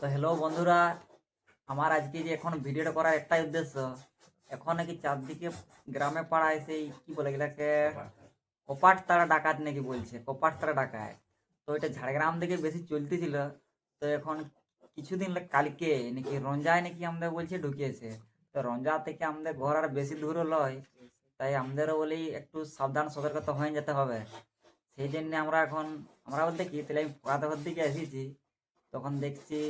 তো হ্যালো বন্ধুরা, আমার আজকে যে এখন ভিডিওটা করার একটাই উদ্দেশ্য, এখন নাকি চারদিকে গ্রামে পাড়ায় সেই কি বলে গেলাকে কপাট তারা ডাকাত নাকি বলছে, কপাট তারা ডাকায় তো এটা ঝাড়গ্রাম থেকে বেশি চলতেছিল, তো এখন কিছুদিন কালকে নাকি রঞ্জায় নাকি আমাদের বলছে ঢুকিয়েছে। তো রঞ্জা থেকে আমাদের ঘর আর বেশি দূরও লয় তাই আমাদেরও বলেই একটু সাবধান সতর্কতা হয়ে যেতে হবে। সেই জন্য আমরা এখন, আমরা বলতে কি, তাহলে আমি দেখার দিকে এসেছি। তখন দেখছি,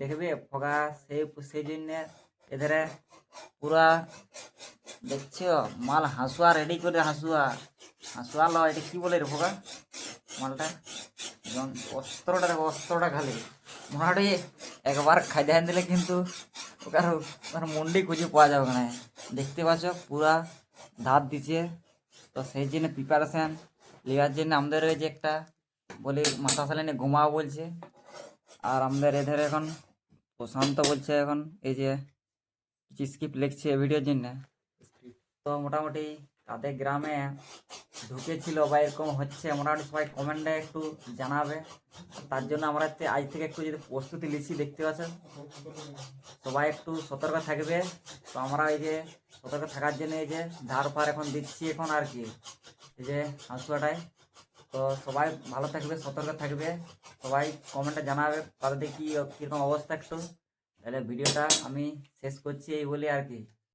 দেখবে ফোকা সেই সেই জন্য এধারে পুরা দেখছ, মাল হাঁসুয়া রেডি করে হাঁসুয়া। হাঁসুয়া লয় এটা কি বলে রে ফোকা মালটা? অস্ত্রটা অস্ত্রটা খালি। মোটামুটি একবার খাই দেখান দিলে কিন্তু ওখানে ওখানে মন্ডি খুঁজে পাওয়া যাবে না। দেখতে পাচ্ছ, পুরা ধার দিচ্ছে তো সেই জন্য প্রিপারেশান নেওয়ার জন্য আমাদের যে একটা বলি মাথা সালিনে ঘুমাও বলছে। আর আমাদের এধারে এখন প্রশান্ত বলছে এখন, এই যে কিছু স্কিপ লিখছে ভিডিওর জন্য। তো মোটামুটি তাদের গ্রামে ঢুকেছিল বা এরকম হচ্ছে, মোটামুটি সবাই কমেন্টে একটু জানাবে। তার জন্য আমরা আজ থেকে একটু যদি প্রস্তুতি নিচ্ছি, দেখতে পাচ্ছেন? সবাই একটু সতর্ক থাকবে। তো আমরা এই যে সতর্ক থাকার জন্য এই যে ধার ফার এখন দিচ্ছি এখন আর কি। এই যে হাঁসুয়াটায়। তো সবাই ভালো থাকবে, সতর্ক থাকবে। সবাই কমেন্টে জানাবে, তাদের কি কীরকম অবস্থা একটু। তাহলে ভিডিওটা আমি শেষ করছি এই বলে আর কি।